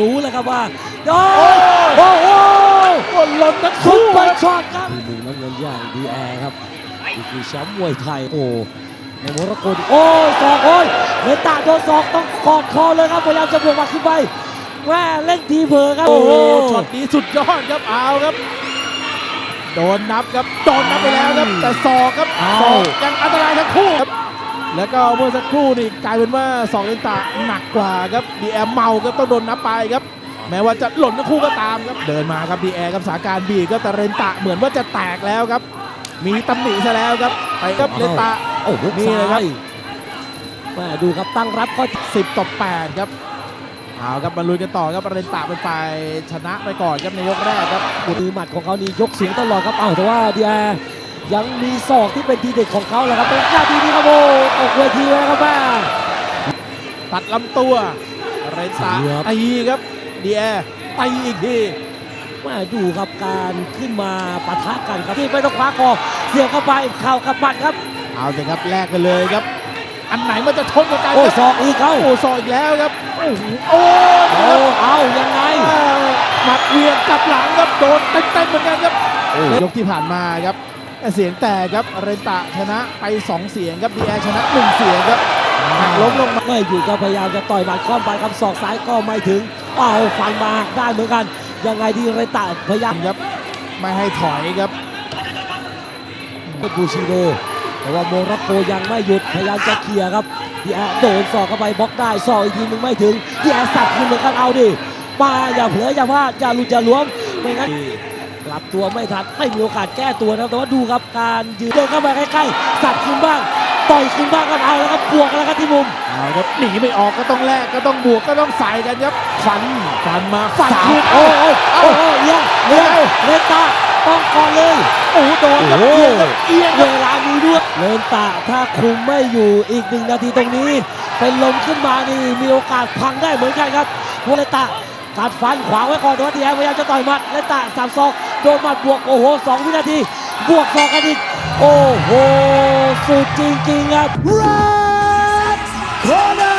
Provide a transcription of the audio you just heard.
รู้แล้วครับว่าโอ้โอ้โหกดหล่นทั้งซุคู่ปเปอครับร์ช็อตครับมุมน้ำเงินอย่างดีแอร์ครับนี่คือแชมป์มวยไทยโอ้ในโมร็อกโกนี่โอ้ยศอกโอ้ยเลนตาโดนศอกต้องกอดคอเลยครับพยายามจะบวกมาขึ้นไปแม่เล่นทีเผลอครับโอ้โหช็อตนี้สุดยอดครับเอาครับโดนนับครับโดนนับไปแล้วครับแต่ศอกครับศอกยังอันตรายทั้งคู่ครับ แล้วก็เมื่อสักครู่นี่กลายเป็นว่าสองเลนตาหนักกว่าครับดีแอร์เมาครับต้องโดนนับไปครับ แม้ว่าจะหล่นทั้งคู่ก็ตามครับเดินมาครับดีแอร์ครับสถานการณ์บีบครับแต่เรนตะเหมือนว่าจะแตกแล้วครับ มีตำหนิซะแล้วครับไปครับเรนตะโอ้โหนี่นี่เลยครับแม่ดูครับตั้งรับก็ 10ต่อ8ครับเอาครับมาลุยกันต่อครับเรนตะเป็นฝ่ายชนะไปก่อนครับในยกแรกครับมือหมัดของเขานี่ยกสูงตลอดครับอ้าวแต่ว่าดีแอร์ ยังมีศอกที่เป็นทีเด็ดของเขาแหละครับเป็นหน้าที่นี้ครับโอ้ตกเวทีแล้วครับแม่ตัดลำตัวเรนตะเสียบตีครับดีแอร์ตีอีกทีแม่ดูครับการขึ้นมาปะทะกันครับที่ไม่ต้องคว้าคอเสียบเข้าไปเข่ากับหมัดครับ เอาเลยครับแลกกันเลยครับ อันไหนมันจะทนกับกันโอ้ครับศอกอีกเขาโอ้ซอยอีกแล้วครับโอ้โหโอ้โอ้เอายังไงอ่าหมัดเวียงกลับหลังครับโดนเต็มๆเหมือนกันครับยกที่ผ่านมาครับ เสียงแตกครับเรนตะชนะไป 2 เสียงครับดีแอร์ชนะ1เสียงครับหักล้มลงมาไม่อยู่ก็พยายามจะต่อยหมัดค้อนไปครับศอกซ้ายก็ไม่ถึงเอาฟันมาได้เหมือนกัน ยังไงดีเรตะพยายามครับไม่ให้ถอยครับเป็นบูชิโดแต่ว่าโมร็อกโกยังไม่หยุดพยายามจะเคลียร์ครับดีแอร์โดนศอกเข้าไปบล็อกได้ศอกอีกทีนึงไม่ถึงดีแอร์สับคืนเหมือนกันเอาดิมาอย่าเผลออย่าพลาดอย่าหลุดอย่าหลวมไม่งั้น กลับตัวไม่ทันไม่มีโอกาสแก้ตัวนะครับแต่ว่าดูครับการยืนเดินเข้ามาใกล้ๆสับคืนบ้างต่อยคืนบ้างก็เอาแล้วครับบวกแล้วครับที่มุมเอาครับหนีไม่ออกก็ต้องแลกก็ต้องบวกก็ต้องใส่กันครับฟันฟันมาฟันสามคืนโอ้โอ้ยโอ้ยโอ้ยเอียงเอียงเลนตาต้องก่อนเลยโอ้โหโดนครับโอ้เอีโหยงครับเอียงคเวรับลามีด้วยเลนตาถ้าคุมไม่อยู่อีกหนึ่งนาทีตรงนี้ เป็นลมขึ้นมานี่มีโอกาสพังได้เหมือนกันครับวเลนตากัดฟันขวางไว้ก่อนแต่ว่าทีแอพยายามจะต่อยหมัดเลนตาสามศอก โดนหมัดบวก โอ้โหสองวินาที บวกสองกันอีก โอ้โห สุดจริงๆครับ Red Corner